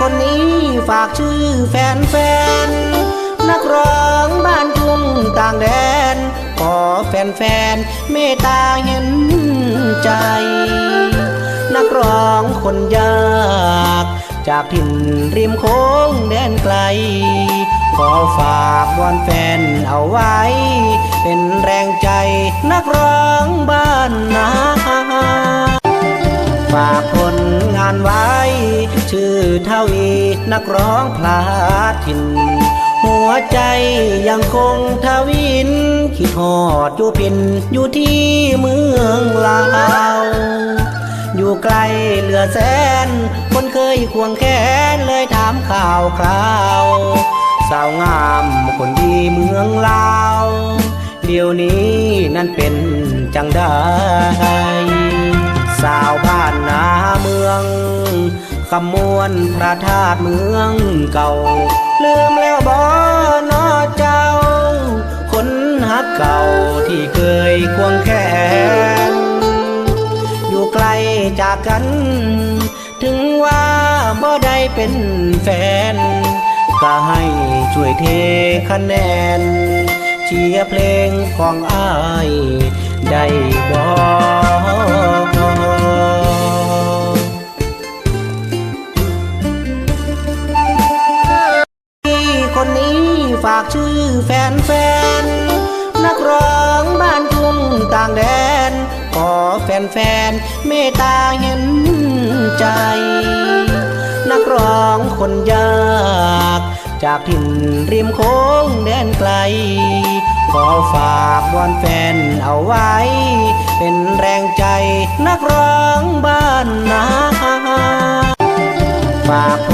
คนนี้ฝากชื่อแฟนแฟนๆนักร้องบ้านทุ่งต่างแดน ขอแฟนแฟนๆเมตตาเห็นใจ นักร้องคนยากจากถิ่นริมโค้งแดนไกล ขอฝากวอนแฟนเอาไว้ เป็นแรงใจนักร้องบ้านนาฝากผลงานไว้ ชื่อเท่าอีนักร้องพลาทิน หัวใจยังคงทวิน คิดหอดอยู่พินอยู่ที่เมืองลาวอยู่ไกลเหลือแสน คนเคยควงแขนเลยถามข่าวคราว สาวงามคนดีเมืองลาว เดี๋ยวนี้นั่นเป็นจังได้ สาวบ้านนาเมือง คำมวนพระธาตุเมืองเก่า ลืมแล้วบ่นอเจ้า คนฮักเก่าที่เคยควงแขน อยู่ไกลจากกัน ถึงว่าบ่ได้เป็นแฟน ก็ให้ช่วยเทคะแนน เชียร์เพลงของอ้ายได้บ่ ฝากชื่อแฟนแฟนนักร้องบ้านทุ่งต่างแดน ขอแฟนแฟนเมตตาเห็นใจ นักร้องคนยาก จากถิ่นริมโค้งแดนไกล ขอฝากวอนแฟนเอาไว้ เป็นแรงใจนักร้องบ้านนาฝากผล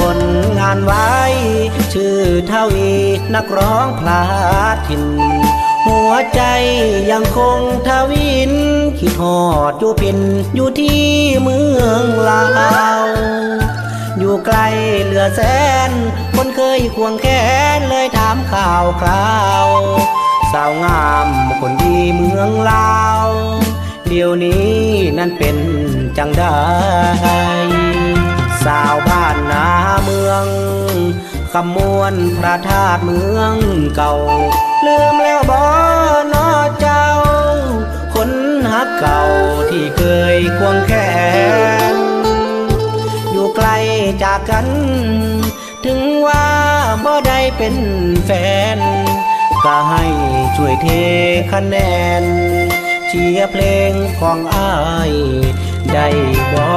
งาน ชื่อเท่าอีนักร้องพลาทิน หัวใจยังคงทวินคิดหอดอยู่พินอยู่ที่เมืองลาวอยู่ไกลเหลือแสน คนเคยควงแขนเลยถามข่าวคราว สาวงามคนดีเมืองลาว เดี๋ยวนี้นั่นเป็นจังได้ สาวบ้านนาเมือง คำมวนพระธาตุเมืองเก่า ลืมแล้วบ่นอเจ้า คนฮักเก่าที่เคยควงแขน อยู่ไกลจากกัน ถึงว่าบ่ได้เป็นแฟน ก็ให้ช่วยเทคะแนนเชียร์เพลงของอ้ายได้บ่